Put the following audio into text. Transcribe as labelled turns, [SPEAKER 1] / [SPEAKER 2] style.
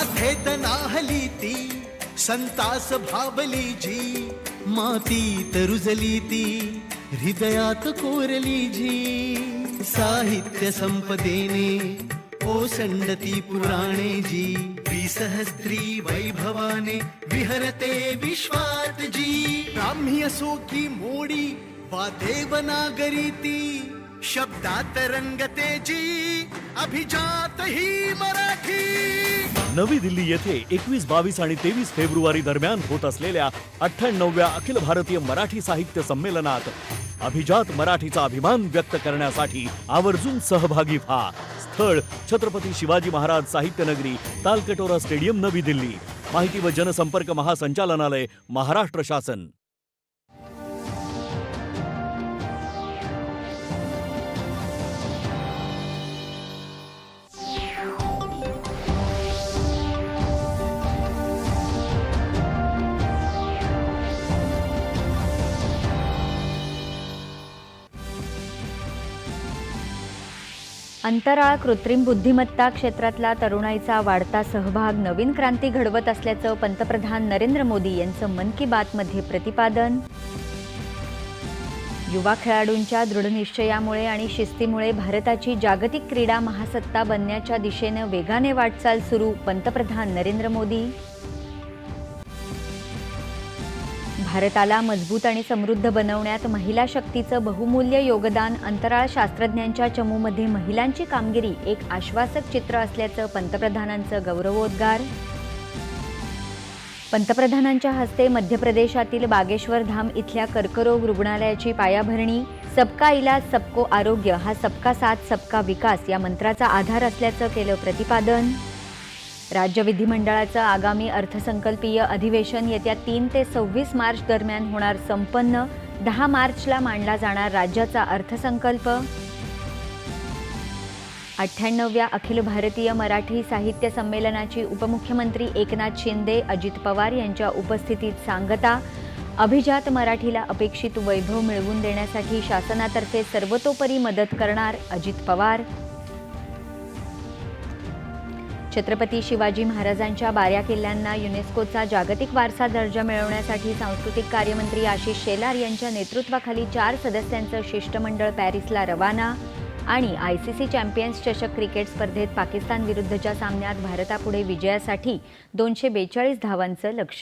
[SPEAKER 1] गाथेत नाहली ती संतास भावली जी माती तरुजली ती हृदयात कोरली जी. साहित्य संपदेने ओसंडती पुराणे जी द्विसहस्त्री वैभवाने विहरते विश्वात जी. ब्राह्मी असो की मोडी वा देवनागरी ती शब्दात रंगते जी. अभिजात ही
[SPEAKER 2] नवी दिल्ली येथे एकवीस बावीस आणि तेवीस फेब्रुवारी दरम्यान होत असलेल्या अठ्ठ्याण्णवव्या अखिल भारतीय मराठी साहित्य संमेलनात अभिजात मराठीचा अभिमान व्यक्त करण्यासाठी आवर्जून सहभागी व्हा. स्थळ छत्रपती शिवाजी महाराज साहित्य नगरी तालकटोरा स्टेडियम नवी दिल्ली. माहिती व जनसंपर्क महासंचालनालय महाराष्ट्र शासन.
[SPEAKER 3] अंतराळ कृत्रिम बुद्धिमत्ता क्षेत्रातला तरुणाईचा वाढता सहभाग नवीन क्रांती घडवत असल्याचं पंतप्रधान नरेंद्र मोदी यांचं मन की बातमध्ये प्रतिपादन. युवा खेळाडूंच्या दृढनिश्चयामुळे आणि शिस्तीमुळे भारताची जागतिक क्रीडा महासत्ता बनण्याच्या दिशेनं वेगाने वाटचाल सुरू पंतप्रधान नरेंद्र मोदी. भारताला मजबूत आणि समृद्ध बनवण्यात महिला शक्तीचं बहुमूल्य योगदान अंतराळ शास्त्रज्ञांच्या चमूमध्ये महिलांची कामगिरी एक आश्वासक चित्र असल्याचं पंतप्रधानांचं गौरवोद्गार. पंतप्रधानांच्या हस्ते मध्य प्रदेशातील बागेश्वर धाम इथल्या कर्करोग रुग्णालयाची पायाभरणी सबका इलाज सबको आरोग्य हा सबका साथ सबका विकास या मंत्राचा आधार असल्याचं केलं प्रतिपादन. राज्य विधिमंडळाचं आगामी अर्थसंकल्पीय अधिवेशन येत्या तीन ते सव्वीस मार्च दरम्यान होणार संपन्न. दहा मार्चला मांडला जाणार राज्याचा अर्थसंकल्प. अठ्ठ्याण्णव्या अखिल भारतीय मराठी साहित्य संमेलनाची उपमुख्यमंत्री एकनाथ शिंदे अजित पवार यांच्या उपस्थितीत सांगता अभिजात मराठीला अपेक्षित वैभव मिळवून देण्यासाठी शासनातर्फे सर्वतोपरी मदत करणार अजित पवार. छत्रपती शिवाजी महाराजांच्या बाऱ्या किल्ल्यांना युनेस्कोचा जागतिक वारसा दर्जा मिळवण्यासाठी सांस्कृतिक कार्यमंत्री आशिष शेलार यांच्या नेतृत्वाखाली चार सदस्यांचं शिष्टमंडळ पॅरिसला रवाना आणि आय सी सी चॅम्पियन्स चषक क्रिकेट स्पर्धेत पाकिस्तान विरुद्धच्या सामन्यात भारतापुढे विजयासाठी दोनशे बेचाळीस धावांचं लक्ष